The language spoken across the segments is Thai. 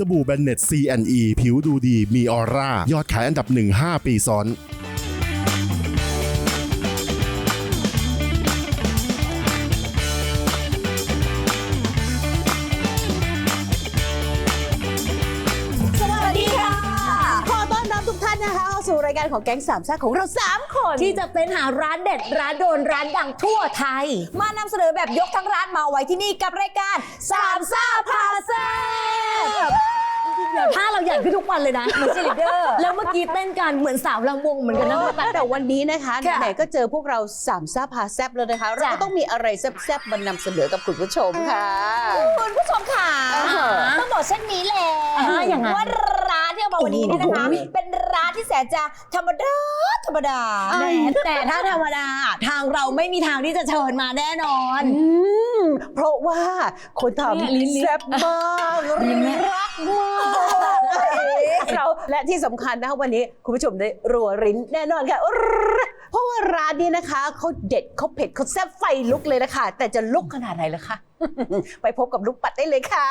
สบู่แบนเน็ต CNE ผิวดูดีมีออร่า ยอดขายอันดับ 1 5 ปีซ้อนสวัสดีค่ะ ขอต้อนรับทุกท่านนะคะเข้าสู่รายการของแก๊งสามซ่าของเรา 3 คน ที่จะเป็นหาร้านเด็ดร้านโดนร้านดังทั่วไทย มานำเสนอแบบยกทั้งร้านมาไว้ที่นี่กับรายการสามซ่าพาแซ่ ถ้าเราใหญ่ขึ้นทุกวันเลยนะเหมือนเชลิเดอร์แล้วเมื่อกี้เต้นกันเหมือนสาวลำวงเหมือนกันนะพี่ปัดแต่วันนี้นะคะค่ะไหนๆก็เจอพวกเราสามซ่าพาแซ่บแล้วนะคะ เราก็ต้องมีอะไรแซ่บๆมานำเสนอกับคุณผู้ชมค่ะ คุณผู้ชมค่ะอ่าฮะต้องบอกเช่นนี้แหละอ่าอย่างนั้นว่าร้านที่เอา มาวันนี้เนี่ยนะคะโอ้โหเป็นร้านที่แสนจะธรรมดาธรรมดา แหมแต่ถ้าธรรมดา ทางเราไม่มีทางที่จะเชิญมาแน่นอนอืมเพราะว่าคนเนี่ยทำลิ้นลิ้นแซ่บมากลิ้นแม่รักมาก เราและที่สำคัญนะคะวันนี้คุณผู้ชมได้รัวริ้นแน่นอนค่ะ เพราะว่าร้านนี้นะคะเขาเด็ดเขาเผ็ดเขาแซ่บไฟลุกเลยนะคะ แต่จะลุกขนาดไหนล่ะคะ ไปพบกับลูกปัดได้เลยค่ะ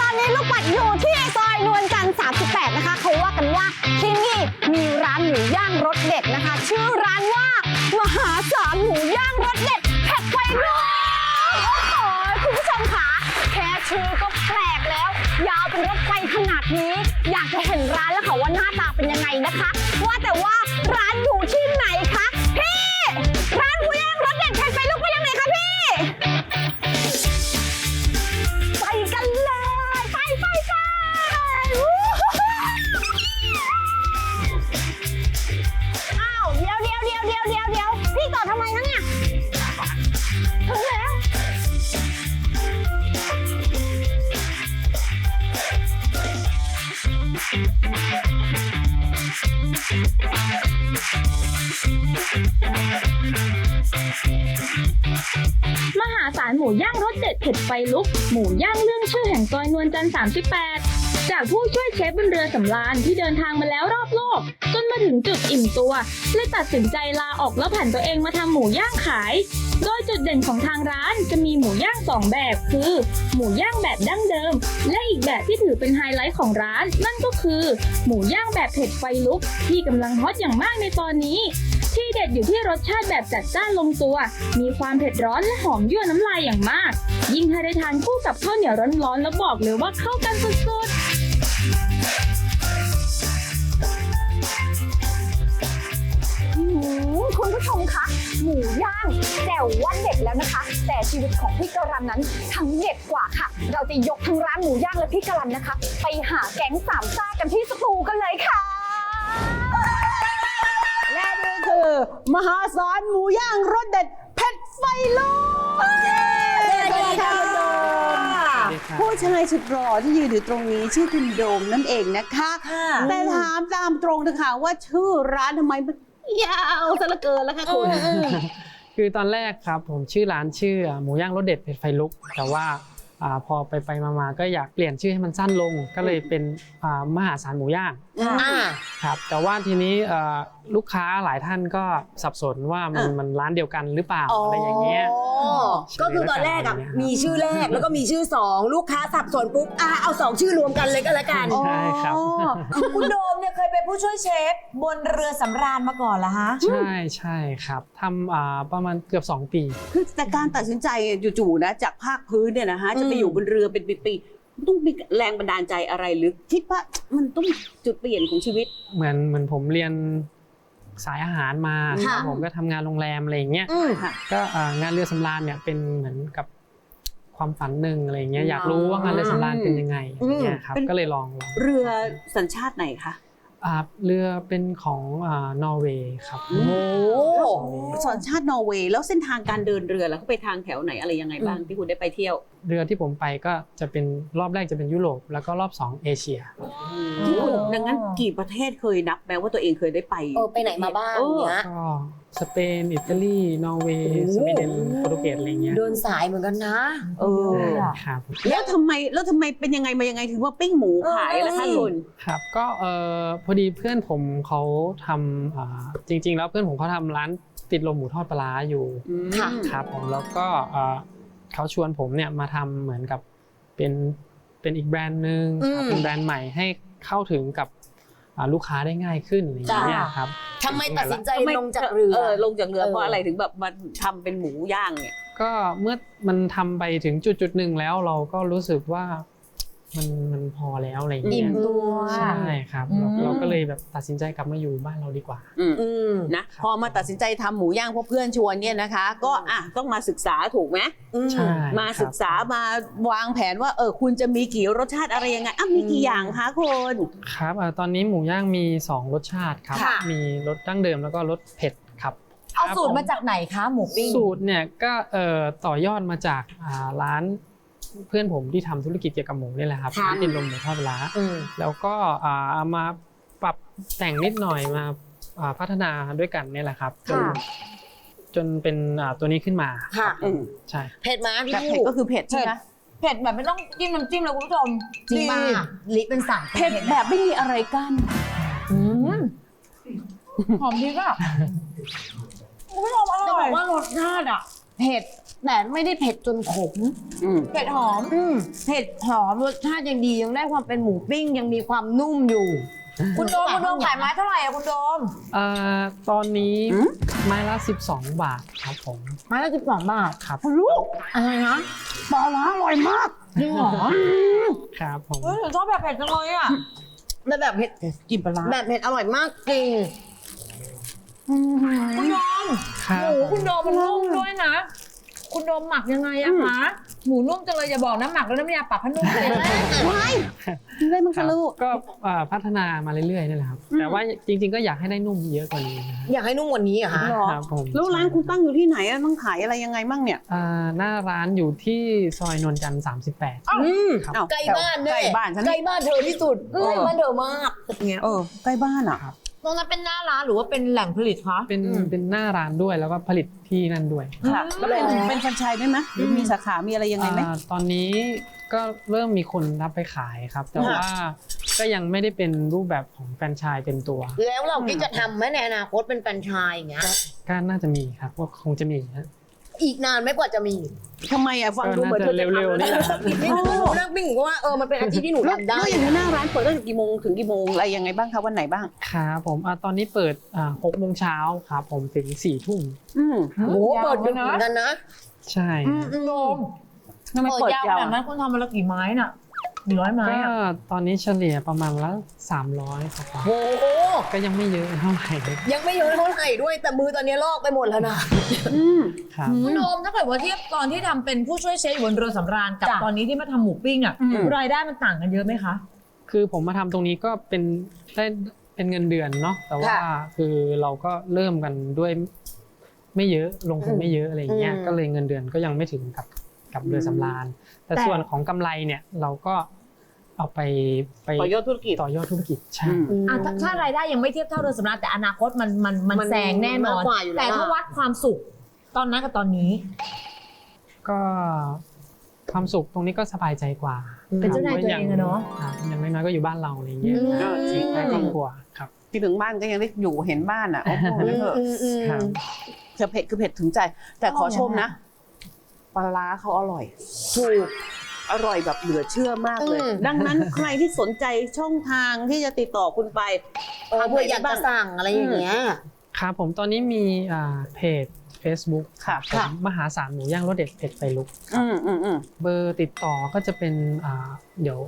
ตอนนี้ลูกปัดอยู่ที่ซอยนวลจันทร์38 นะคะ เขาว่ากันว่าที่นี่มีร้านหมูย่างรสเด็ดนะคะ ชื่อร้านว่ามหาศาลหมู ร้านแล้วค่ะว่าหน้าตาเป็นยังไงนะคะ ว่าแต่ว่าร้านอยู่ที่ไหน มหาศาลหมูย่างรสเด็ดเผ็ดไฟลุก หมูย่างเรื่องชื่อแห่งซอยนวลจันทร์38 จากผู้ช่วยเชฟบนเรือสำราญที่เดินทางมาแล้วรอบโลก จนมาถึงจุดอิ่มตัวเลยตัดสินใจลาออกแล้วผันตัวเองมาทำหมูย่างขาย โดยจุดเด่นของทางร้านจะมีหมูย่างสองแบบ คือ หมูย่างแบบดั้งเดิม และอีกแบบที่ถือเป็นไฮไลท์ของร้าน นั่นก็คือ หมูย่างแบบเผ็ดไฟลุก ที่กำลังฮอตอย่างมากในตอนนี้ ที่เด็ดอยู่ที่รสชาติแบบจัดจ้านลงตัว มีความเผ็ดร้อนและหอมยั่วน้ำลายอย่างมาก ยิ่งถ้าได้ทานคู่กับข้าวเหนียวร้อนๆแล้วบอกเลยว่าเข้ากันสุดๆ คุณผู้ชมคะ หมูย่างแจ่วว่าเด็ดแล้วนะคะ แต่ชีวิตของพี่กรันนั้นทั้งเด็ดกว่าค่ะ เราจะยกทั้งร้านหมูย่างและพี่กรันนะคะ ไปหาแก๊งสามซ่ากันที่สตูกันเลยค่ะ และนี่คือ มหาศาลหมูย่างรสเด็ดเผ็ดไฟลุกสวัสดีค่ะคุณโดมผู้ชายสุดหล่อที่ยืนอยู่ตรงนี้ชื่อคุณโดมนั่นเองนะคะ แต่ถามตามตรงนะคะว่าชื่อร้านทำไมมัน ยาวซะเหลือเกินแล้วค่ะคุณ คือตอนแรกครับผมชื่อร้านชื่อหมูย่างรสเด็ดเผ็ดไฟลุก แต่ว่าอา พอไปไปๆมาๆก็อยากเปลี่ยนชื่อให้มันสั้นลง ก็เลยเป็นอ่ามหาศาลหมูย่างอ่าครับแต่ว่าทีนี้เอ่อลูกค้าหลายท่านก็สับสนว่ามันอะมันร้านเดียวกันหรือเปล่าอะไรอย่างเงี้ยก็คือตอนแรกอะใช่มีชื่อแรกแล้วก็มีชื่อสองลูกค้าสับสนปุ๊บอะเอาสองชื่อรวมกันเลยก็แล้วกันใช่ครับคุณโดมเนี่ยเคยเป็นผู้ช่วยเชฟบนเรือสำราญมาก่อนเหรอฮะใช่ใช่ครับทำอ่าประมาณเกือบ 2 ปี คือแต่การตัดสินใจจู่ๆนะจากภาคพื้นเนี่ยนะฮะจะไปอยู่บนเรือเป็นปีๆต้องมีแรงบันดาลใจอะไรหรือคิดว่ามันต้องจุดเปลี่ยนของชีวิต เหมือนเหมือนผมเรียนสายอาหารมาค่ะผมก็ทำงานโรงแรมอะไรอย่างเงี้ย อืมก็อ่างานเรือสำราญเนี่ยเป็นเหมือนกับความฝันหนึ่งอะไรอย่างเงี้ยอยากรู้ว่างานเรือสำราญเป็นยังไงอย่างเงี้ยครับ เป็น ก็เลยลองลอง เรือสัญชาติไหนคะ อ่าเรือเป็นของอ่านอร์เวย์ครับโอ้โหสัญชาตินอร์เวย์แล้วเส้นทางการเดินเรือแล้วเขาไปทางแถวไหนอะไรยังไงบ้างที่คุณได้ไปเที่ยว เรือที่ผมไปก็จะเป็นรอบแรกจะเป็นยุโรปแล้วก็รอบสองเอเชีย ดังนั้นกี่ประเทศเคยนับแม้ว่าตัวเองเคยได้ไปเออไปไหนมาบ้างเออเนี้ยก็สเปน อิตาลี นอร์เวย์โอ้สวีเดน โปรตุเกสอะไรเงี้ยเดินสายเหมือนกันนะ เออครับแล้วทำไมแล้วทำไมเป็นยังไงมายังไงถึงว่าปิ้งหมูขายล่ะคะคุณครับ ก็เออพอดีเพื่อนผมเขาทำอ่าจริง ๆ แล้วเพื่อนผมเขาทำร้านติดลมหมูทอดปลาร้าอยู่ค่ะครับผมแล้วก็เอ่อเขาชวนผมเนี่ยมาทำเหมือนกับเป็นเป็นอีกแบรนด์หนึ่งครับอืมเป็นแบรนด์ใหม่ให้ เข้าถึงกับอ่าลูกค้าได้ง่ายขึ้นอะไรอย่างเงี้ยจ้าครับทำไมตัดสินใจทำไมลงจากเรือเออลงจากเรือเออเพราะอะไรถึงแบบมาทำเป็นหมูย่างเนี่ยก็เมื่อมันทำไปถึงจุดจุดๆหนึ่งแล้วเราก็รู้สึกว่า มันมันพอแล้วอะไรอย่างอิ่เงี้มยตัว ใช่ครับเราอืม เราก็เลยแบบตัดสินใจกลับมาอยู่บ้านเราดีกว่า อืมอืม นะพอมาตัดสินใจทำหมูย่างเพราะเพื่อนชวนเนี่ยนะคะ ก็อะต้องมาศึกษาถูกไหมใช่มาครับศึกษามาวางแผนว่าเออคุณจะมีกี่รสชาติอะไรยังไงอะมีกี่อย่างคะคุณ ครับอ่าตอนนี้หมูย่างมี 2 รสชาติครับ ค่ะ มีรสดั้งเดิมแล้วก็รสเผ็ดครับเอาสูตรมาจากไหนคะหมูปิ้ง สูตรเนี่ยก็เอ่อต่อยอดมาจากอ่าร้าน เพื่อนผมที่ทำธุรกิจเกี่ยวกับหมูนี่แหละครับค่ะร้านติดลมหมูทอดปลาร้าอืมแล้วก็อ่าเอามาปรับแต่งนิดหน่อยมาอ่าพัฒนาด้วยกันนี่แหละครับจนค่ะจนเป็นอ่าตัวนี้ขึ้นมาค่ะอืมใช่เผ็ดไหมพี่แต่เผ็ดผู้ก็คือเผ็ดใช่ไหมเผ็ดแบบไม่ต้องจิ้มน้ำจิ้มเลยคุณผู้ชมจริงมากลิเป็นสายเผ็ดแบบไม่มีอะไรกั้นอืมหอมดีก็คุณผู้ชมอจะร่บออยกว่ารสชาติอะเผ็ด แต่ไม่ได้เผ็ดจนขมอืม เผ็ดหอม อืมเผ็ดหอมรสชาติยังดียังได้ความเป็นหมูปิ้งยังมีความนุ่มอยู่ คุณโดมคุณโดมขายไม้เท่าไหร่อะคุณโดมอ่าตอนนี้อืม ไม้ละ 12 บาทครับผม ไม้ละสิบสองบาทครับ ลูกอะไรนะปลาร้าอร่อยมากจริงเหรอ ครับผม เฮ้ยหนูชอบแบบเผ็ดจังเลยอะแต่แบบเผ็ดกินปลาร้าแบบเผ็ดอร่อยมากจริง คุณโดมครัหบมูคุณโดมมันนุ่มด้วยนะ คุณโดมหมักยังไงอะคะหมูนุ่มจังเลยอย่าบอกนะหมักแล้วน้ำยาปรับให้นุ่มเลยได้มั้งครัคะบลูก ก็อ่าพัฒนามาเรื่อยๆนี่แหละครับ แต่ว่าจริง ๆ ก็อยากให้ได้นุ่มเยอะกว่านี้นะฮะอยากให้นุ่มกว่านี้เหรอะคะหรอครับผมแล้วร้านคุณตั้งอยู่ที่ไหนอะต้องขายอะไรยังไงมั่งเนี่ยอ่าหน้าร้านอยู่ที่ซอยนวลจันทร์38อืมครับอ้าวใกล้บ้านด้วยใกล้บ้านฉันใกล้บ้านเธอที่สุดใกล้บ้านเธอมากเงี้ยเออใกล้บ้านอะ ตรงนั้นเป็นหน้าร้านหรือว่าเป็นแหล่งผลิตคะ เป็นอืม เป็นหน้าร้านด้วยแล้วก็ผลิตที่นั่นด้วยค่ะแล้วเป็นเป็นแฟรนไชส์ได้ไหมหรือมีสาขา มีอะไรยังไงไหม อ่าตอนนี้ก็เริ่มมีคนรับไปขายครับ แต่ว่าก็ยังไม่ได้เป็นรูปแบบของแฟรนไชส์เป็นตัว แล้วเราคิดจะทำไหมในอนาคตเป็นแฟรนไชส์อย่างเงี้ย ก็น่าจะมีครับว่าคงจะมีฮะอีกนานไหม่กว่าจะมี ทำไมอะฟังดูเหมือนเธอจะทำเร็วๆนี่แหละอีกนิดนึงหนูนั่งปิ้งก็ว่าเออมันเป็นอาชีพที่หนูแล้วทำได้แล้วอย่างนี้หน้าร้านเปิดตั้งแต่กี่โมงถึงกี่โมงอะไรยังไงบ้างคะวันไหนบ้างครับผมอ่าตอนนี้เปิดอ่าหกโมงเช้าครับผมถึงสี่ทุ่มอืมโอ้โหเปิดดึกเหมือนกันนะ ใช่โดมทำไมเปิเปิดดยาวยาวขนาดนั้นคุณทำมาละกี่ไม้น่ะ กี่ร้อยไม้ก็อะตอนนี้เฉลี่ยประมาณละ300ครับโอ้โหก็ยังไม่เยอะเท่าไหร่ยังไม่เยอะเท่าไหร่ด้วยแต่มือตอนนี้ลอกไปหมดแล้วนะอืมครับ คุณโดมถ้าเกิดว่าเทียบตอนที่ทำเป็นผู้ช่วยเชฟอยู่บนเรือสำราญกับจ้ะตอนนี้ที่มาทำหมูปิ้งอะอืม รายได้มันต่างกันเยอะไหมคะ คือผมมาทำตรงนี้ก็เป็นได้เป็นเงินเดือนเนาะแต่ว่าคือเราก็เริ่มกันด้วยไม่เยอะลงทุนไม่เยอะอะไรอย่างเงี้ยอืม ก็เลยเงินเดือนก็ยังไม่ถึงกับ กับเรือสำราญแต่แต่ส่วนของกำไรเนี่ยเราก็เอาไปไปต่อยอดธุรกิจต่อยอดธุรกิจใช่อืมอะถ้าถ้ารายได้ยังไม่เทียบเท่าเรือสำราญแต่อนาคตมันมันมันมันแซงแน่นอนมากกว่าอยู่แล้วแต่ถ้าวัดความสุขตอนนั้นกับตอนนี้ ก็ความสุขตรงนี้ก็สบายใจกว่า เป็นเจ้านายตัวเองอะเนาะครับอย่างน้อยๆก็อยู่บ้านเราอะไรอย่างเงี้ยเออจริงได้ครอบครัวครับที่ถึงบ้านก็ยังได้อยู่เห็นบ้านอะโอ้โหนั่นเถอะอืมอืมครับจะเผ็ดคือเผ็ดถึงใจ แต่ขอชมนะ ปลาร้าเขาอร่อย ถูกอร่อยแบบเหลือเชื่อมากเลย อืม ดังนั้นใครที่สนใจช่องทางที่จะติดต่อคุณไป เออเพื่ออยากจะสั่งอะไรอย่างเงี้ย ครับผมตอนนี้มีอ่าเพจ Facebook ค่ะผมค่ะมหาศาลหมูย่างรสเด็ดเผ็ดไฟลุกอืมอืมอืม เบอร์ติดต่อก็จะเป็นอ่าเดี๋ยว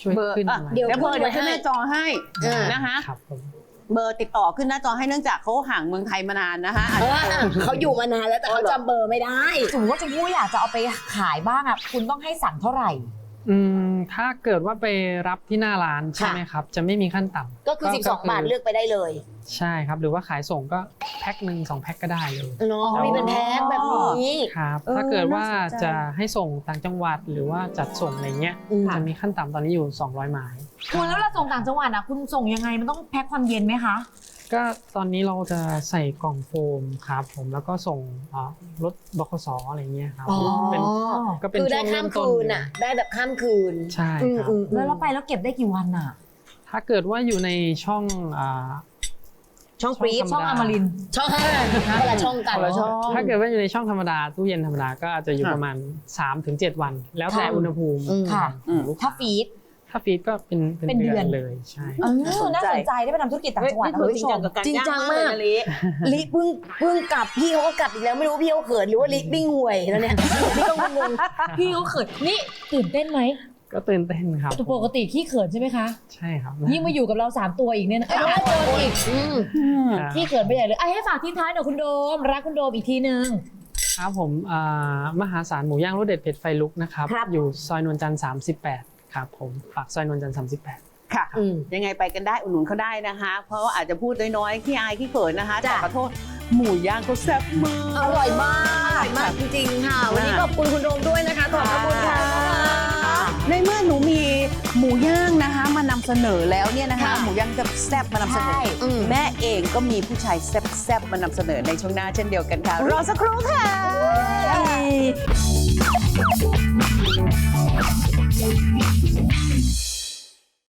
ช่วยเบอร์ขึ้นอะ มาเดี๋ยวเดี๋ยวเบอร์เดี๋ยวขึ้นหน้าจอให้ เออ นะคะ ครับผม เบอร์ติดต่อขึ้นหน้าจอให้เนื่องจากเขาห่างเมืองไทยมานานนะคะอาจเอจะอเขาอยู่มานานแล้วแต่เขาจำเบอร์ไม่ได้ สมมติว่าชมพู่อยากจะเอาไปขายบ้างอะคุณต้องให้สั่งเท่าไหร่อืมถ้าเกิดว่าไปรับที่หน้าร้านใช่ไหมครับ จะไม่มีขั้นต่ำก็คือ 12 บาทเลือกไปได้เลย ใช่ครับ หรือว่าขายส่งก็แพ็คหนึ่งสองแพ็คก็ได้เลยเนาะมีเป็นแพ็คแบบนี้ครับเออถ้าเกิดว่าน่าสนใจจะให้ส่งต่างจังหวัดหรือว่าจัดส่งอะไรเงี้ยอืมจะมีขั้นต่ำตอนนี้อยู่ 200ไม้ คุณแล้วเราส่งต่างจังหวัดอะคุณส่งยังไงมันต้องแพ็คความเย็นไหมคะ ก็ตอนนี้เราจะใส่กล่องโฟมครับผมแล้วก็ส่งอ่ารถบขสอะไรเงี้ยครับอ๋อ เป็นก็เป็นคือได้ช่วงข้าเริ่มมต้นคืนเลยอะ ได้แบบข้ามคืนใช่อืมครับอืมอืม แล้วเราไปแล้วเก็บได้กี่วันอะ ถ้าเกิดว่าอยู่ในช่องอ่า ช่องฟรีซช่องธรรมดา ช่องอมรินทร์ ช่องคนละช่องกันคนละช่อง ถ้าเกิดว่าอยู่ในช่องธรรมดาตู้เย็นธรรมดาก็อาจจะอยู่ค่ะ ประมาณ 3-7 วัน แล้วแต่ค่ะ อุณหภูมิอืม ค่ะอืมถ้า ฟีดถ้าฟีดก็เป็นเป็นเป็นเดืเดืออนนเลยใช่เออน่าสนใจได้ไปทำธุรกิจต่างจังหวัดนะเฮ้คุยณผู้ชมจริงจังมากเลยนะลิลิเพิ่งเพิ่งกลับพี่เขาก็กลับอีกแล้วไม่รู้พี่เขาเขินหรือว่าลิวิ่งห่วยแล้วเนี่ยพี่ก็งงพี่เขาเขินนี่ตื่นเต้นไหมก็ตื่นเต้นครับปกติขี้เขินใช่ไหมคะใช่ครับยิ่งมาอยู่กับเราสามตัวอีกเนี่ยนะเอ้ยไม่เจออีกครับขี้เขินไปใหญ่เลยไอ้ยให้ฝากทิ้งท้ายหน่อยคุณโดมรักคุณโดมอีกทีนึงครับผมอ่ามหาศาลหมูย่างรสเด็ดเผ็ดไฟลุกนะครับครับอยู่ซอยนวลจันทร์38 ครับผมฝากซอยนวลจันทร์38ค่ะ อืม ยังไงไปกันได้อุดหนุนเขาได้นะคะ เพราะว่าอาจจะพูดน้อยๆขี้อายขี้เขินนะคะแต่จ้ะ ขอโทษหมูย่างเขาแซ่บมาก อร่อยมากอร่อยมากจริงๆค่ะ วันนี้ขอบคุณคุณโดมด้วยนะคะขอบพระคุณค่ะ ในเมื่อหนูมีหมูย่างนะคะ มานำเสนอแล้วเนี่ยนะคะ ค่ะหมูย่างแซ่บๆมานำเสนใช่ออืม แม่เองก็มีผู้ชายแซ่บๆมานำเสนอในช่วงหน้าเช่นเดียวกันค่ะ รอสักครู่ค่ะ Thank you.